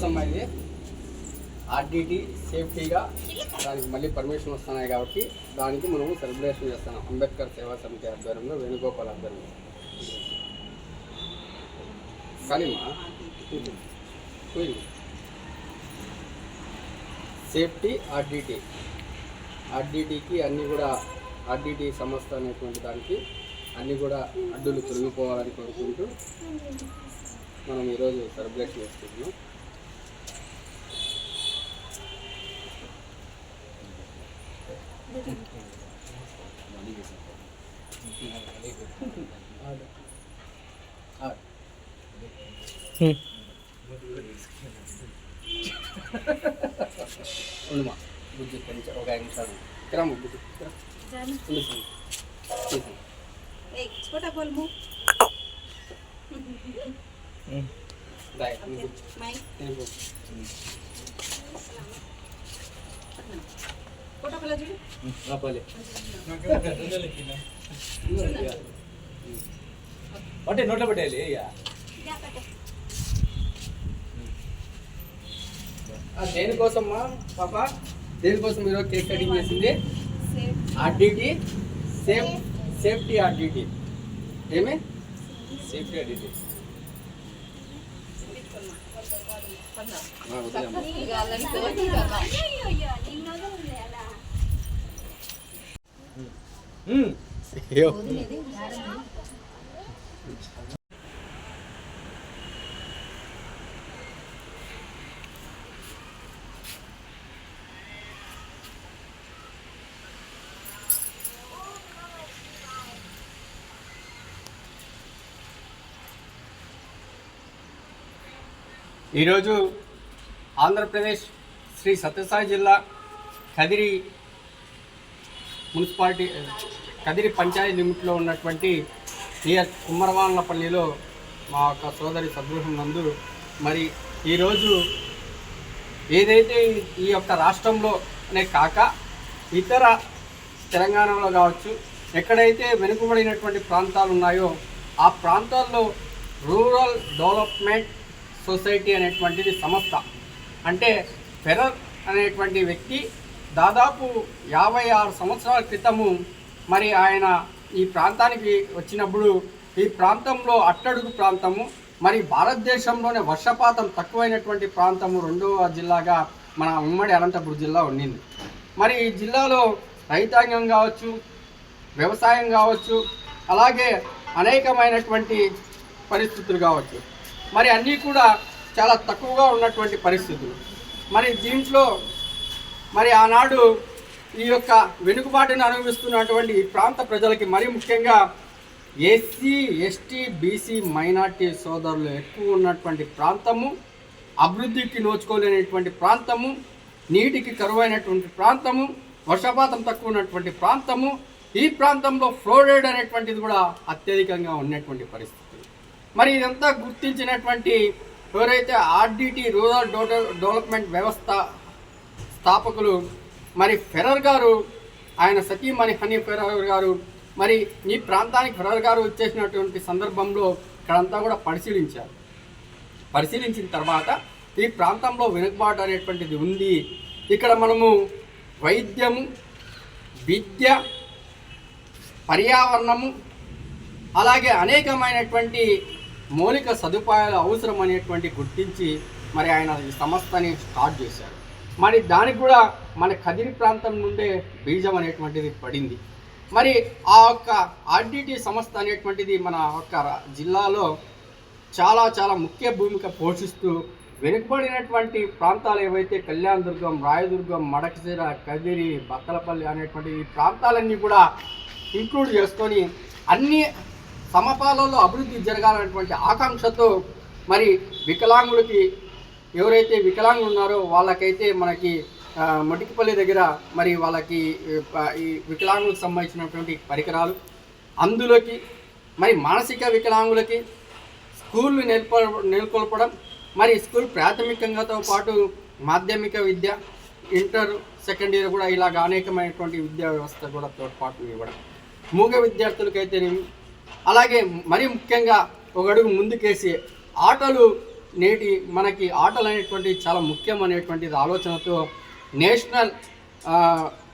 కోసం ఇది ఆర్డిటి సేఫ్టీగా దానికి మళ్ళీ పర్మిషన్ వస్తున్నాయి కాబట్టి దానికి మనము సెలబ్రేషన్ చేస్తున్నాం. అంబేద్కర్ సేవా సమితి ఆధ్వర్యంలో వేణుగోపాల్ ఆధ్వర్యంలో. కానీమా? సేఫ్టీ ఆర్డీటీ ఆర్డీటీకి అన్నీ కూడా ఆర్డీటీ సంస్థ అనేటువంటి దానికి అన్నీ కూడా అడ్డులు తొలగిపోవాలని కోరుకుంటూ మనం ఈరోజు సెలబ్రేట్ చేసుకుంటున్నాం. ఉండుమా బుద్ధి కొంచెం ఒక ఐదు నిమిషాలు తిరమ్మ బుద్ధి తిరా. ఉండు ఒకటే నోట్లో పెట్టేయాలి ఇక దేనికోసమ్మా పాప దేనికోసం మీరు కేక్ కటింగ్ చేసింది ఆర్డీటీ సేఫ్ సేఫ్టీ ఆర్డీటీ ఏమి సేఫ్టీ ఆర్డీటీ ఈరోజు ఆంధ్రప్రదేశ్ శ్రీ సత్యసాయి జిల్లా కదిరి మున్సిపాలిటీ కదిరి పంచాయతీ లిమిట్లో ఉన్నటువంటి నియర్ కుమ్మరవాన్లపల్లిలో మా యొక్క సోదరి సద్గృహం నందు మరి ఈరోజు ఏదైతే ఈ యొక్క రాష్ట్రంలోనే కాక ఇతర తెలంగాణలో కావచ్చు ఎక్కడైతే వెనుకబడినటువంటి ప్రాంతాలు ఉన్నాయో ఆ ప్రాంతాల్లో రూరల్ డెవలప్మెంట్ సొసైటీ అనేటువంటిది సంస్థ. అంటే ఫెరర్ అనేటువంటి వ్యక్తి దాదాపు యాభై ఆరు సంవత్సరాల క్రితము మరి ఆయన ఈ ప్రాంతానికి వచ్చినప్పుడు ఈ ప్రాంతంలో అట్టడుగు ప్రాంతము మరి భారతదేశంలోనే వర్షపాతం తక్కువైనటువంటి ప్రాంతము రెండవ జిల్లాగా మన ఉమ్మడి అనంతపురం జిల్లా ఉండింది. మరి ఈ జిల్లాలో రైతాంగం కావచ్చు వ్యవసాయం కావచ్చు అలాగే అనేకమైనటువంటి పరిస్థితులు కావచ్చు. మరి అన్నీ కూడా చాలా తక్కువగా ఉన్నటువంటి పరిస్థితులు. మరి దీంట్లో మరి ఆనాడు ఈ యొక్క వెనుకబాటును అనుభవిస్తున్నటువంటి ఈ ప్రాంత ప్రజలకి మరి ముఖ్యంగా ఎస్సీ ఎస్టీ బీసీ మైనార్టీ సోదరులు ఎక్కువ ఉన్నటువంటి ప్రాంతము అభివృద్ధికి నోచుకోలేనటువంటి ప్రాంతము నీటికి కరువైనటువంటి ప్రాంతము వర్షపాతం తక్కువ ఉన్నటువంటి ప్రాంతము ఈ ప్రాంతంలో ఫ్లోరైడ్ అనేటువంటిది కూడా అత్యధికంగా ఉన్నటువంటి పరిస్థితి. మరి ఇదంతా గుర్తించినటువంటి ఎవరైతే ఆర్డిటి రూరల్ డోట- డెవలప్మెంట్ వ్యవస్థ స్థాపకులు మరి ఫెరర్ గారు ఆయన సతీమణి హనీ ఫెరర్ గారు మరి ఈ ప్రాంతానికి ఫెరర్ గారు వచ్చేసినటువంటి సందర్భంలో ఇక్కడంతా కూడా పరిశీలించారు. పరిశీలించిన తర్వాత ఈ ప్రాంతంలో వెనుకబాటు అనేటువంటిది ఉంది. ఇక్కడ మనము వైద్యము విద్య పర్యావరణము అలాగే అనేకమైనటువంటి మౌలిక సదుపాయాలు అవసరం అనేటువంటి గుర్తించి మరి ఆయన ఈ సంస్థని స్టార్ట్ చేశారు. మరి దానికి కూడా మన కదిరి ప్రాంతం నుండే బీజం అనేటువంటిది పడింది. మరి ఆ యొక్క ఆర్డిటి సంస్థ అనేటువంటిది మన యొక్క జిల్లాలో చాలా చాలా ముఖ్య భూమిక పోషిస్తూ వెనుకబడినటువంటి ప్రాంతాలు ఏవైతే కళ్యాణదుర్గం రాయదుర్గం మడకశిర కదిరి బత్తలపల్లి అనేటువంటి ఈ ప్రాంతాలన్నీ కూడా ఇంక్లూడ్ చేసుకొని అన్ని సమపాలలో అభివృద్ధి జరగాలనేటువంటి ఆకాంక్షతో మరి వికలాంగులకి ఎవరైతే వికలాంగులు ఉన్నారో వాళ్ళకైతే మనకి ఆ, మొటికిపల్లి దగ్గర మరి వాళ్ళకి ఈ ఈ వికలాంగులకు సంబంధించినటువంటి పరికరాలు అందులోకి మరి మానసిక వికలాంగులకి స్కూళ్ళు నెలకొ నెలకొల్పడం మరి స్కూల్ ప్రాథమికంగాతో పాటు మాధ్యమిక విద్య ఇంటర్ సెకండ్ ఇయర్ కూడా ఇలాగ అనేకమైనటువంటి విద్యా వ్యవస్థ కూడా తోడ్పాటు ఇవ్వడం. మూగ విద్యార్థులకైతేనేమి? అలాగే మరి ముఖ్యంగా ఒక అడుగు ముందుకేసి ఆటలు నేటి మనకి ఆటలు అనేటువంటి చాలా ముఖ్యం అనేటువంటిది ఆలోచనతో నేషనల్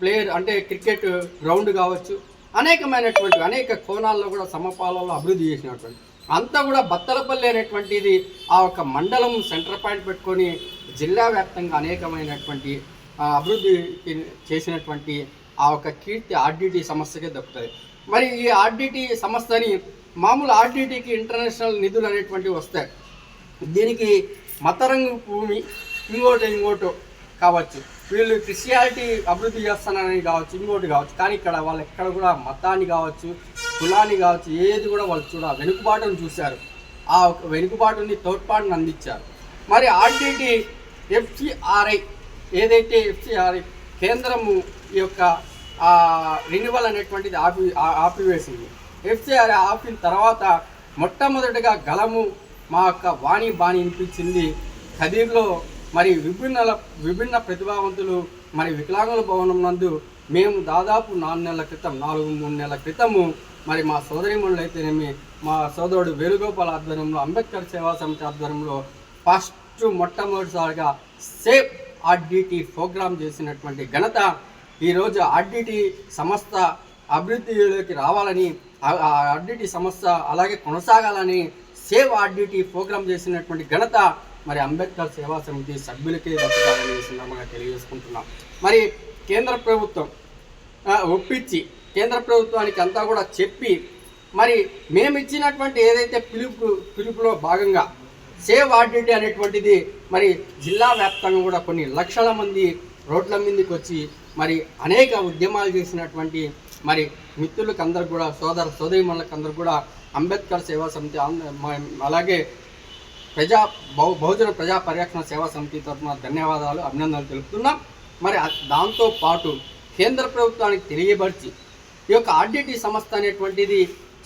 ప్లేయర్ అంటే క్రికెట్ గ్రౌండ్ కావచ్చు అనేకమైనటువంటి అనేక కోణాల్లో కూడా సమపాలలో అభివృద్ధి చేసినటువంటి అంతా కూడా బత్తలపల్లి అనేటువంటిది ఆ ఒక మండలం సెంటర్ పాయింట్ పెట్టుకొని జిల్లా వ్యాప్తంగా అనేకమైనటువంటి అభివృద్ధి చేసినటువంటి ఆ ఒక కీర్తి ఆర్డిటి సంస్థకే దక్కుతుంది. మరి ఈ ఆర్డిటి సంస్థని మామూలు ఆర్డిటికి ఇంటర్నేషనల్ నిధులు అనేటువంటివి వస్తాయి. దీనికి మతరంగు భూమి ఇంకోటి ఇంకోటి కావచ్చు. వీళ్ళు క్రిస్టియాలిటీ అభివృద్ధి చేస్తానని కావచ్చు ఇంకోటి కావచ్చు. కానీ ఇక్కడ వాళ్ళు ఎక్కడ కూడా మతాన్ని కావచ్చు కులాన్ని కావచ్చు ఏది కూడా వాళ్ళు చూడ వెనుకబాటును చూశారు. ఆ ఒక వెనుకబాటుని తోడ్పాటును అందించారు. మరి ఆర్టీటీ ఎఫ్సిఆర్ఐ ఏదైతే ఎఫ్సిఆర్ఐ కేంద్రము ఈ యొక్క రెన్యువల్ అనేటువంటిది ఆపి ఆపివేసింది. ఎఫ్సిఆర్ఐ ఆపిన తర్వాత మొట్టమొదటిగా గలము మా యొక్క వాణి బాణి వినిపించింది. ఖదీర్లో మరి విభిన్న విభిన్న ప్రతిభావంతులు మరి వికలాంగుల భవనం నందు మేము దాదాపు నాలుగు నెలల క్రితం నాలుగు మూడు నెలల క్రితము మరి మా సోదరిమణులు అయితేనేమి మా సోదరుడు వేణుగోపాల్ ఆధ్వర్యంలో అంబేద్కర్ సేవా సమితి ఆధ్వర్యంలో ఫస్ట్ మొట్టమొదటిసారిగా సేఫ్ ఆర్డిటి ప్రోగ్రామ్ చేసినటువంటి ఘనత ఈరోజు ఆర్డిటి సంస్థ అభివృద్ధిలోకి రావాలని ఆ- ఆ ఆర్డిటి సంస్థ అలాగే కొనసాగాలని సేవ్ ఆర్డిటీ ప్రోగ్రామ్ చేసినటువంటి ఘనత మరి అంబేద్కర్ సేవా సమితి సభ్యులకే దక్కుతారని సందర్భంగా తెలియజేసుకుంటున్నాం. మరి కేంద్ర ప్రభుత్వం ఒప్పించి కేంద్ర ప్రభుత్వానికి అంతా కూడా చెప్పి మరి మేము ఇచ్చినటువంటి ఏదైతే పిలుపు పిలుపులో భాగంగా సేవ్ ఆర్డిటీ అనేటువంటిది మరి జిల్లా వ్యాప్తంగా కూడా కొన్ని లక్షల మంది రోడ్ల మీదకి వచ్చి మరి అనేక ఉద్యమాలు చేసినటువంటి మరి మిత్రులకు అందరు కూడా సోదర సోదరిమణులకు అందరు కూడా అంబేద్కర్ సేవా సమితి అలాగే ప్రజా బహు బహుజన ప్రజా పరిరక్షణ సేవా సమితి తరఫున ధన్యవాదాలు అభినందనలు తెలుపుతున్నాం. మరి దాంతో పాటు కేంద్ర ప్రభుత్వానికి తెలియపరిచి ఈ యొక్క ఆర్డిటి సంస్థ అనేటువంటిది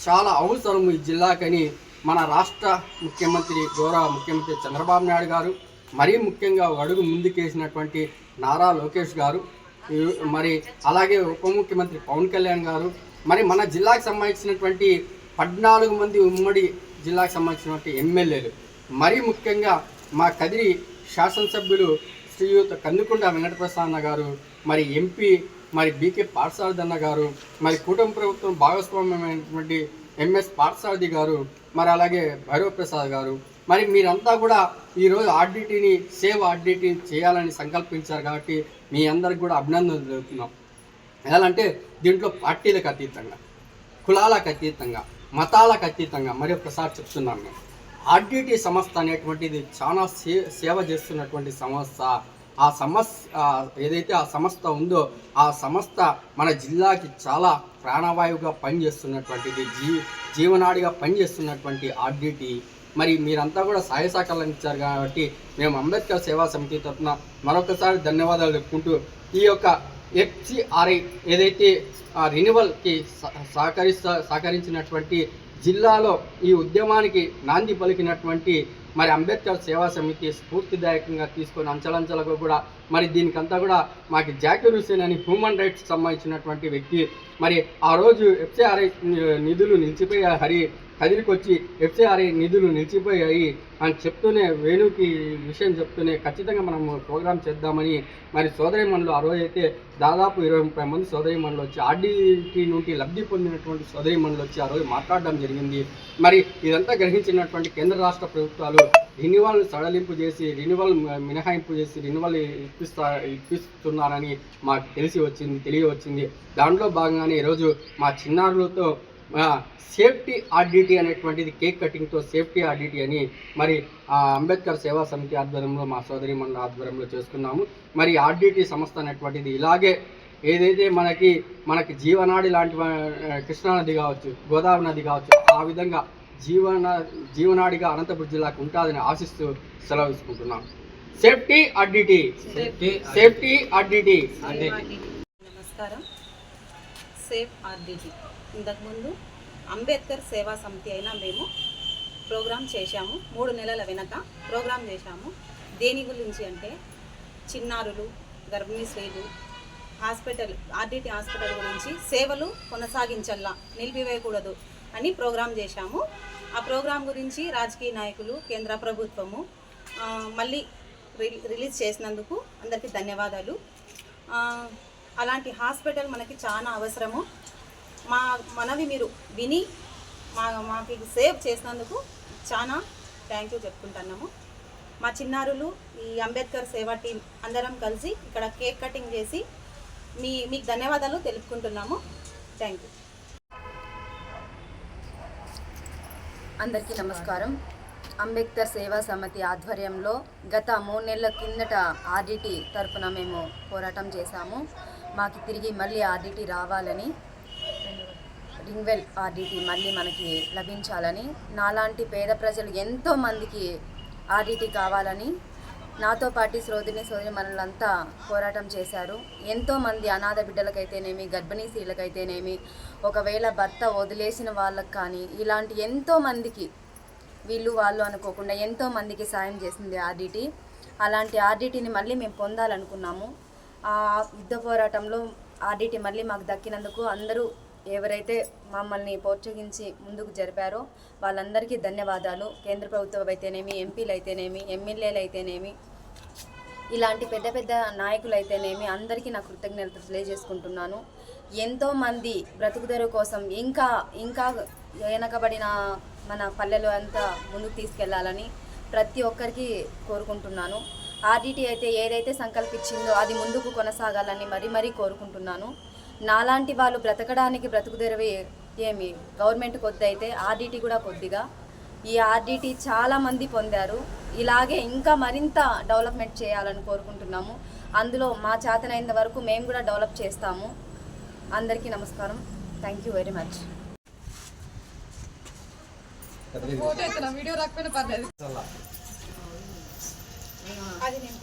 చాలా అవసరం ఈ జిల్లాకని మన రాష్ట్ర ముఖ్యమంత్రి గౌరవ ముఖ్యమంత్రి చంద్రబాబు నాయుడు గారు మరీ ముఖ్యంగా ఒక అడుగు ముందుకేసినటువంటి నారా లోకేష్ గారు మరి అలాగే ఉప ముఖ్యమంత్రి పవన్ కళ్యాణ్ గారు మరి మన జిల్లాకు సంబంధించినటువంటి పద్నాలుగు మంది ఉమ్మడి జిల్లాకు సంబంధించినటువంటి ఎమ్మెల్యేలు. మరీ ముఖ్యంగా మా కదిరి శాసనసభ్యులు శ్రీయుత కందుకుంట వెంకటప్రసాద్ గారు మరి ఎంపీ మరి బీకే పార్సారథన్న గారు మరి కూటమి ప్రభుత్వం భాగస్వామ్యమైనటువంటి ఎంఎస్ పార్సారథి గారు మరి అలాగే భైరవ్ ప్రసాద్ గారు. మరి మీరంతా కూడా ఈరోజు ఆర్డిటీని సేవ్ ఆర్డిటీని చేయాలని సంకల్పించారు కాబట్టి మీ అందరికి కూడా అభినందనలు తెలుపుతున్నాం. ఎలా అంటే దీంట్లో పార్టీలకు అతీతంగా కులాలకు అతీతంగా మతాలకు అతీతంగా మరి ఒకసారి చెప్తున్నాను నేను. ఆర్డిటి సంస్థ అనేటువంటిది చాలా సే సేవ చేస్తున్నటువంటి సంస్థ. ఆ సంస్థ ఏదైతే ఆ సంస్థ ఉందో ఆ సంస్థ మన జిల్లాకి చాలా ప్రాణవాయువుగా పనిచేస్తున్నటువంటిది జీ జీవనాడిగా పనిచేస్తున్నటువంటి ఆర్డిటి మరి మీరంతా కూడా సహాయ సహకారాలు ఇచ్చారు కాబట్టి మేము అంబేద్కర్ సేవా సమితి తరఫున మరొకసారి ధన్యవాదాలు చెప్పుకుంటూ ఈ యొక్క ఎఫ్సిఆర్ఐ ఏదైతే ఆ రెన్యువల్కి సహ- సహకరిస్తా సహకరించినటువంటి జిల్లాలో ఈ ఉద్యమానికి నాంది పలికినటువంటి మరి అంబేద్కర్ సేవా సమితి స్ఫూర్తిదాయకంగా తీసుకొని అంచలంచలకు కూడా మరి దీనికంతా కూడా మాకు జాకిర్ హుసేన్ అని హ్యూమన్ రైట్స్ సంబంధించినటువంటి వ్యక్తి. మరి ఆ రోజు ఎఫ్సిఆర్ఐ నిధులు నిలిచిపోయి హరి. కదిలికొచ్చి ఎఫ్సిఆర్ఐ నిధులు నిలిచిపోయాయి అని చెప్తూనే వేణుకి విషయం చెప్తూనే ఖచ్చితంగా మనం ప్రోగ్రామ్ చేద్దామని మరి సోదరిమణులు ఆ రోజైతే దాదాపు ఇరవై ముప్పై మంది సోదరిమణులు వచ్చి ఆర్డీటీ నుండి లబ్ధి పొందినటువంటి సోదరిమణులు వచ్చి ఆ రోజు మాట్లాడడం జరిగింది. మరి ఇదంతా గ్రహించినటువంటి కేంద్ర రాష్ట్ర ప్రభుత్వాలు రెన్యువల్ సడలింపు చేసి రెన్యువల్ మినహాయింపు చేసి రెన్యువల్ ఇప్పిస్తా ఇప్పిస్తున్నారని మాకు తెలిసి వచ్చింది తెలియవచ్చింది. దాంట్లో భాగంగానే ఈరోజు మా చిన్నారులతో సేఫ్టీ ఆర్డిటీ అనేటువంటిది కేక్ కటింగ్తో సేఫ్టీ ఆర్డిటీ అని మరి అంబేద్కర్ సేవా సమితి ఆధ్వర్యంలో మా సోదరి మండల ఆధ్వర్యంలో చేసుకున్నాము. మరి ఆర్డిటీ సంస్థ అనేటువంటిది ఇలాగే ఏదైతే మనకి మనకి జీవనాడి లాంటి కృష్ణానది కావచ్చు గోదావరి నది కావచ్చు ఆ విధంగా జీవన జీవనాడిగా అనంతపురం జిల్లాకు ఉంటుందని ఆశిస్తూ సెలవు తీసుకుంటున్నాం. Safety RDT. Safety RDT. నమస్కారం. Safe RDT. ఇంతకుముందు అంబేద్కర్ సేవా సమితి అయినా మేము ప్రోగ్రామ్ చేశాము. మూడు నెలల వెనక ప్రోగ్రాం చేశాము. దేని గురించి అంటే చిన్నారులు గర్భిణీ స్త్రీలు హాస్పిటల్ ఆర్డిటి హాస్పిటల్ గురించి సేవలు కొనసాగించల్లా నిలిపివేయకూడదు అని ప్రోగ్రాం చేశాము. ఆ ప్రోగ్రాం గురించి రాజకీయ నాయకులు కేంద్ర ప్రభుత్వము మళ్ళీ రి- రిలీజ్ చేసినందుకు అందరికీ ధన్యవాదాలు. అలాంటి హాస్పిటల్ మనకి చాలా అవసరము. మా మనవి మీరు విని మా మాకు సేవ్ చేసినందుకు చాలా థ్యాంక్ యూ చెప్పుకుంటున్నాము. మా చిన్నారులు ఈ అంబేద్కర్ సేవా టీం అందరం కలిసి ఇక్కడ కేక్ కటింగ్ చేసి మీ మీకు ధన్యవాదాలు తెలుపుకుంటున్నాము. Thank you. అందరికీ నమస్కారం. అంబేద్కర్ సేవా సమితి ఆధ్వర్యంలో గత మూడు నెలల కిందట ఆర్డిటీ తరపున మేము పోరాటం చేశాము. మాకు తిరిగి మళ్ళీ ఆర్డిటీ రావాలని రింగ్వెల్ ఆర్డిటి మళ్ళీ మనకి లభించాలని నాలాంటి పేద ప్రజలు ఎంతో మందికి ఆర్డిటి కావాలని నాతో పాటు శ్రోతిని సోదరి మనలంతా పోరాటం చేశారు. ఎంతోమంది అనాథ బిడ్డలకైతేనేమి గర్భిణీ స్త్రీలకైతేనేమి ఒకవేళ భర్త వదిలేసిన వాళ్ళకి కానీ ఇలాంటి ఎంతో మందికి వీళ్ళు వాళ్ళు అనుకోకుండా ఎంతో మందికి సాయం చేసింది ఆర్డిటి. అలాంటి ఆర్డిటీని మళ్ళీ మేము పొందాలనుకున్నాము. ఆ యుద్ధ పోరాటంలో ఆర్డిటీ మళ్ళీ మాకు దక్కినందుకు అందరూ ఎవరైతే మమ్మల్ని ప్రోత్సహించి ముందుకు జరిపారో వాళ్ళందరికీ ధన్యవాదాలు. కేంద్ర ప్రభుత్వం అయితేనేమి ఎంపీలు అయితేనేమి ఎమ్మెల్యేలు అయితేనేమి ఇలాంటి పెద్ద పెద్ద నాయకులు అయితేనేమి అందరికీ నా కృతజ్ఞతలు తెలియజేసుకుంటున్నాను. ఎంతోమంది బ్రతుకుదెరు కోసం ఇంకా ఇంకా వెనకబడిన మన పల్లెలు అంతా ముందుకు తీసుకెళ్ళాలని ప్రతి ఒక్కరికి కోరుకుంటున్నాను. ఆర్డిటి అయితే ఏదైతే సంకల్పించిందో అది ముందుకు కొనసాగాలని మరీ మరీ కోరుకుంటున్నాను. నాలాంటి వాళ్ళు బ్రతకడానికి బ్రతుకుదెరవి ఏమి? గవర్నమెంట్ కొద్ది అయితే ఆర్డిటి కూడా కొద్దిగా. ఈ ఆర్డిటి చాలా మంది పొందారు. ఇలాగే ఇంకా మరింత డెవలప్మెంట్ చేయాలని కోరుకుంటున్నాము. అందులో మా చేతనైనంత వరకు మేము కూడా డెవలప్ చేస్తాము. అందరికీ నమస్కారం. థ్యాంక్ యూ వెరీ మచ్ అది నేను